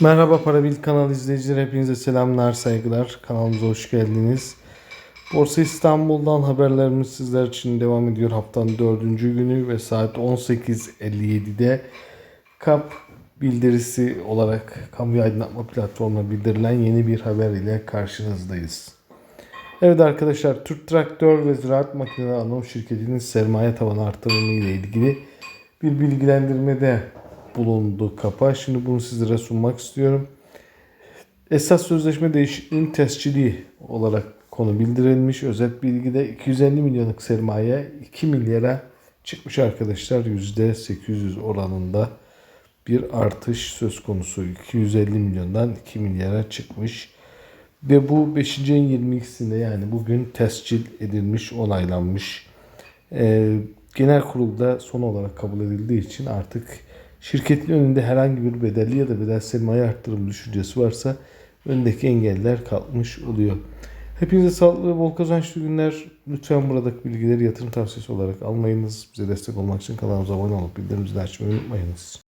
Merhaba Parabil kanal izleyicileri hepinize selamlar saygılar kanalımıza hoş geldiniz. Borsa İstanbul'dan haberlerimiz sizler için devam ediyor haftanın dördüncü günü ve saat 18.57'de KAP bildirisi olarak kamu aydınlatma platformuna bildirilen yeni bir haber ile karşınızdayız. Evet arkadaşlar Türk Traktör ve Ziraat Makineleri Anonim Şirketi'nin sermaye tavanı artırımı ile ilgili bir bilgilendirmede bulundu kapa. Şimdi bunu sizlere sunmak istiyorum. Esas sözleşme değişikliğinin tescili olarak konu bildirilmiş. Özet bilgide 250 milyonluk sermaye 2 milyara çıkmış arkadaşlar. %800 oranında bir artış söz konusu. 250 milyondan 2 milyara çıkmış. Ve bu 5. ayın 22'sinde yani bugün tescil edilmiş, onaylanmış. Ee, genel kurulda son olarak kabul edildiği için artık şirketin önünde herhangi bir bedelli ya da bedel sermaye arttırım düşüncesi varsa öndeki engeller kalkmış oluyor. Hepinize sağlıklı ve bol kazançlı günler. Lütfen buradaki bilgileri yatırım tavsiyesi olarak almayınız. Bize destek olmak için kanalımıza abone olup bildirimleri açmayı unutmayınız.